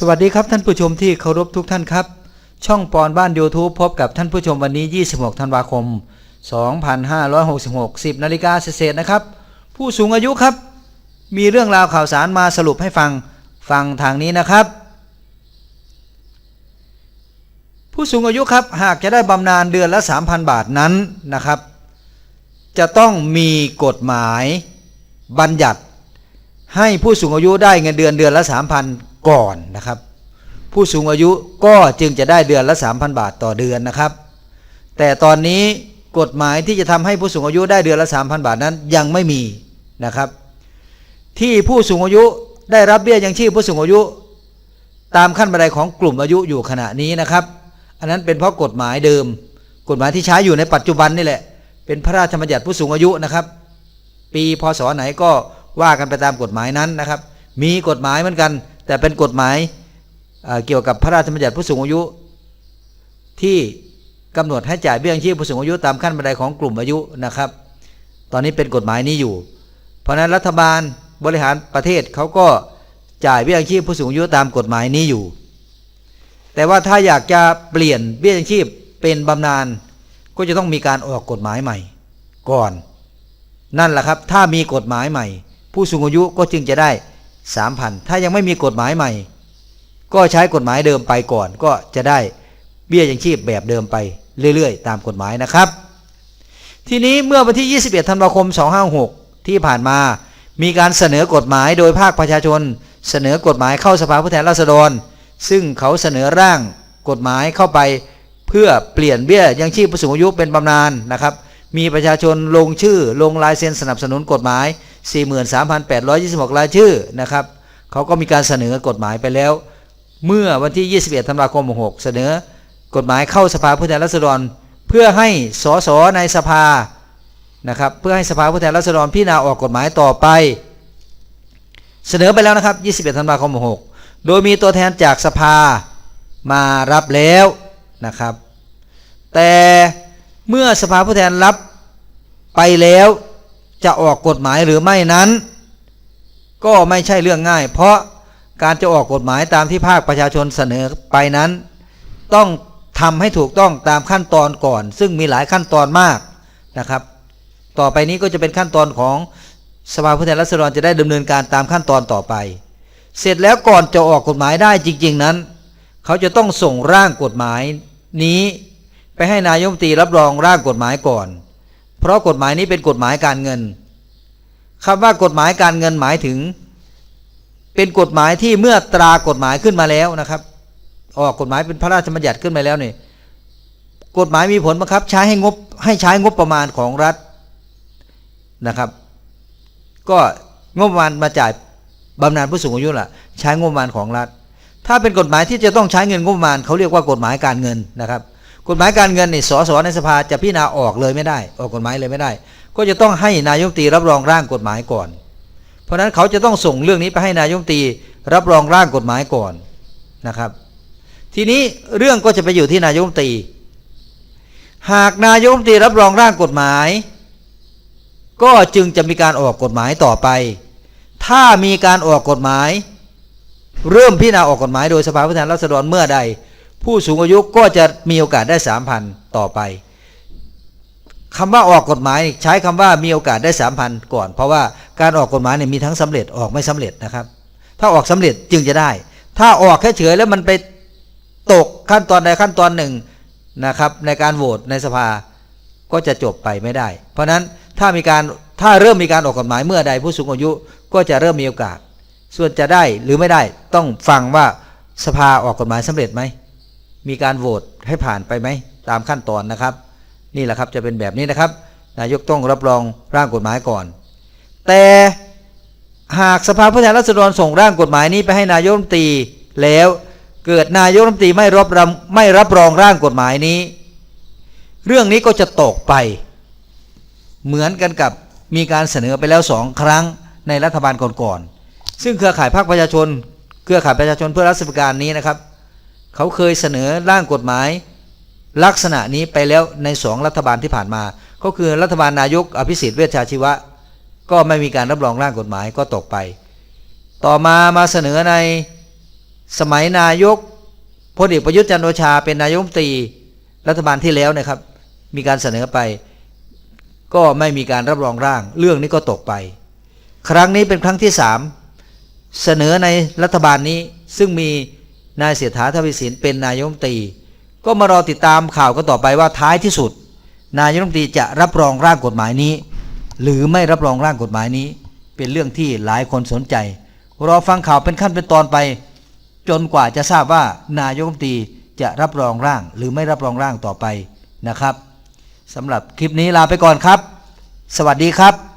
สวัสดีครับท่านผู้ชมที่เคารพทุกท่านครับ ช่องปอนบ้าน YouTube พบกับท่านผู้ชมวันนี้ 26 ธันวาคม 2566 10นาฬิกาเศษนะครับ ผู้สูงอายุครับ มีเรื่องราวข่าวสารมาสรุปให้ฟังฟังทางนี้นะครับ ผู้สูงอายุครับหากจะได้บำนาญเดือนละ 3,000 บาทนั้นนะครับ จะต้องมีกฎหมายบัญญัติให้ผู้สูงอายุได้เงินเดือนเดือนละ 3,000 ก่อนนะครับ ผู้สูงอายุก็จึงจะได้เดือนละ 3,000 บาทต่อเดือนนะครับ แต่ตอนนี้กฎหมายที่จะทำให้ผู้สูงอายุได้เดือนละ 3,000 บาทนั้นยังไม่มีนะครับ ที่ผู้สูงอายุได้รับเบี้ยยังชีพผู้สูงอายุ ตามขั้นบันไดของกลุ่มอายุอยู่ขณะนี้นะครับ อันนั้นเป็นเพราะกฎหมายเดิม กฎหมายที่ใช้อยู่ในปัจจุบันนี่แหละ เป็นพระราชบัญญัติผู้สูงอายุนะครับ ปีพศไหนก็ว่ากันไปตามกฎหมายนั้นนะครับ มีกฎหมายเหมือนกัน แต่เป็นกฎหมายเอ่อเกี่ยวกับพระราชบัญญัติผู้สูงอายุ ที่กำหนดให้จ่ายเบี้ยยังชีพผู้สูงอายุตามขั้นบันไดของกลุ่มอายุนะครับ ตอนนี้เป็นกฎหมายนี้อยู่ เพราะฉะนั้นรัฐบาลบริหารประเทศเขาก็จ่ายเบี้ยยังชีพผู้สูงอายุตามกฎหมายนี้อยู่ แต่ว่าถ้าอยากจะเปลี่ยนเบี้ยยังชีพเป็นบำนาญก็จะต้องมีการออกกฎหมายใหม่ ก่อน นั่นแหละครับ ถ้ามีกฎหมายใหม่ ผู้สูงอายุก็จึงจะได้ 3,000 ถ้ายังไม่มีกฎหมายใหม่ ก็ใช้กฎหมายเดิมไปก่อน ก็จะได้เบี้ยยังชีพแบบเดิมไปเรื่อย ๆ ตามกฎหมายนะครับ ทีนี้เมื่อวันที่ 21 ธันวาคม 256 ที่ผ่านมา มีการเสนอกฎหมายโดยภาคประชาชน เสนอกฎหมายเข้าสภาผู้แทนราษฎร ซึ่งเขาเสนอร่างกฎหมายเข้าไปเพื่อเปลี่ยนเบี้ยยังชีพผู้สูงอายุเป็นบำนาญนะครับ มีประชาชนลงชื่อลงลายเซ็นสนับสนุนกฎหมาย 43,826 รายชื่อนะครับเขาก็มีการเสนอกฎหมายไปแล้ว เมื่อวันที่ 21 ธันวาคม66เสนอกฎหมายเข้าสภาผู้แทนราษฎร เพื่อให้สสในสภานะครับเพื่อให้สภาผู้แทนราษฎรพิจารณาออกกฎหมายต่อไป เสนอไปแล้วนะครับ 21 ธันวาคม66โดยมีตัวแทนจากสภามารับแล้วนะครับ แต่เมื่อสภาผู้แทนรับไปแล้ว จะออกกฎหมายหรือไม่นั้น ก็ไม่ใช่เรื่องง่าย เพราะการจะออกกฎหมายตามที่ภาคประชาชนเสนอไปนั้น ต้องทำให้ถูกต้องตามขั้นตอนก่อน ซึ่งมีหลายขั้นตอนมากนะครับ ต่อไปนี้ก็จะเป็นขั้นตอนของสภาผู้แทนราษฎรจะได้ดำเนินการตามขั้นตอนต่อไป เสร็จแล้วก่อนจะออกกฎหมายได้จริง ๆนั้น เขาจะต้องส่งร่างกฎหมายนี้ไปให้นายมตรีรับรองร่างกฎหมายก่อน เพราะกฎหมายนี้เป็นกฎหมายการเงินคำว่ากฎหมายการเงินหมายถึง เป็นกฎหมายที่เมื่อตรากฎหมายขึ้นมาแล้วนะครับ ออกกฎหมายเป็นพระราชบัญญัติขึ้นมาแล้วนี่กฎหมายมีผลบังคับ ใช้ให้งบให้ใช้งบประมาณของรัฐนะครับ ก็งบประมาณมาจ่ายบำนาญผู้สูงอายุล่ะ ใช้งบประมาณของรัฐ ถ้าเป็นกฎหมายที่จะต้องใช้เงินงบประมาณเขาเรียกว่ากฎหมายการเงินนะครับ กฎหมายการเงินนี่สสในสภาจะพิจารณาออกเลยไม่ได้ ออกกฎหมายเลยไม่ได้ ก็จะต้องให้นายกรัฐมตีรับรองร่างกฎหมายก่อน เพราะฉะนั้นเขาจะต้องส่งเรื่องนี้ไปให้นายกรัฐมตีรับรองร่างกฎหมายก่อนนะครับ ทีนี้เรื่องก็จะไปอยู่ที่นายกรัฐมตี หากนายกรัฐมตีรับรองร่างกฎหมาย ก็จึงจะมีการออกกฎหมายต่อไป ถ้ามีการออกกฎหมาย เริ่มพิจารณาออกกฎหมายโดยสภาผู้แทนราษฎรเมื่อใด ผู้สูงอายุก็จะมีโอกาสได้สามพันต่อไปคำว่าออกกฎหมายใช้คำว่ามีโอกาสได้สามพันก่อน เพราะว่าการออกกฎหมายเนี่ยมีทั้งสำเร็จออกไม่สำเร็จนะครับ ถ้าออกสำเร็จจึงจะได้ ถ้าออกแค่เฉยแล้วมันไปตกขั้นตอนใดขั้นตอนหนึ่งนะครับ ในการโหวตในสภาก็จะจบไปไม่ได้ เพราะฉะนั้นถ้ามีการถ้าเริ่มมีการออกกฎหมายเมื่อใดผู้สูงอายุก็จะเริ่มมีโอกาส ส่วนจะได้หรือไม่ได้ต้องฟังว่าสภาออกกฎหมายสำเร็จไหม มีการโหวตให้ผ่านไปไหมตามขั้นตอนนะครับ นี่แหละครับจะเป็นแบบนี้นะครับ นายกต้องรับรองร่างกฎหมายก่อน แต่หากสภาผู้แทนราษฎรส่งร่างกฎหมายนี้ไปให้นายกรัฐมนตรีแล้วเกิดนายกรัฐมนตรีไม่รับรไม่รับรองร่างกฎหมายนี้ เรื่องนี้ก็จะตกไป เหมือนกันกับมีการเสนอไปแล้วสองครั้งในรัฐบาลก่อนๆซึ่งเครือข่ายภาคประชาชน เครือข่ายประชาชนเพื่อรัฐสวัสดิการนี้นะครับ เขาเคยเสนอร่างกฎหมาย ลักษณะนี้ไปแล้วในสองรัฐบาลที่ผ่านมา ก็คือรัฐบาลนายกอภิสิทธิ์เวชชาชีวะ ก็ไม่มีการรับรองร่างกฎหมายก็ตกไป ต่อมามาเสนอในสมัยนายกพลเอกประยุทธ์จันโอชาเป็นนายกรัฐมนตรีรัฐบาลที่แล้วนะครับ มีการเสนอไป ก็ไม่มีการรับรองร่าง เรื่องนี้ก็ตกไป ครั้งนี้เป็นครั้งที่สามเสนอในรัฐบาลนี้ซึ่งมี นายเสียฐาทวีสินเป็นนายมตรี ก็มารอติดตามข่าวกันต่อไปว่าท้ายที่สุด นายมตรีจะรับรองร่างกฎหมายนี้ หรือไม่รับรองร่างกฎหมายนี้ เป็นเรื่องที่หลายคนสนใจ รอฟังข่าวเป็นขั้นเป็นตอนไป จนกว่าจะทราบว่านายมตรีจะรับรองร่างหรือไม่รับรองร่างต่อไปนะครับสำหรับคลิปนี้ลาไปก่อนครับ สวัสดีครับ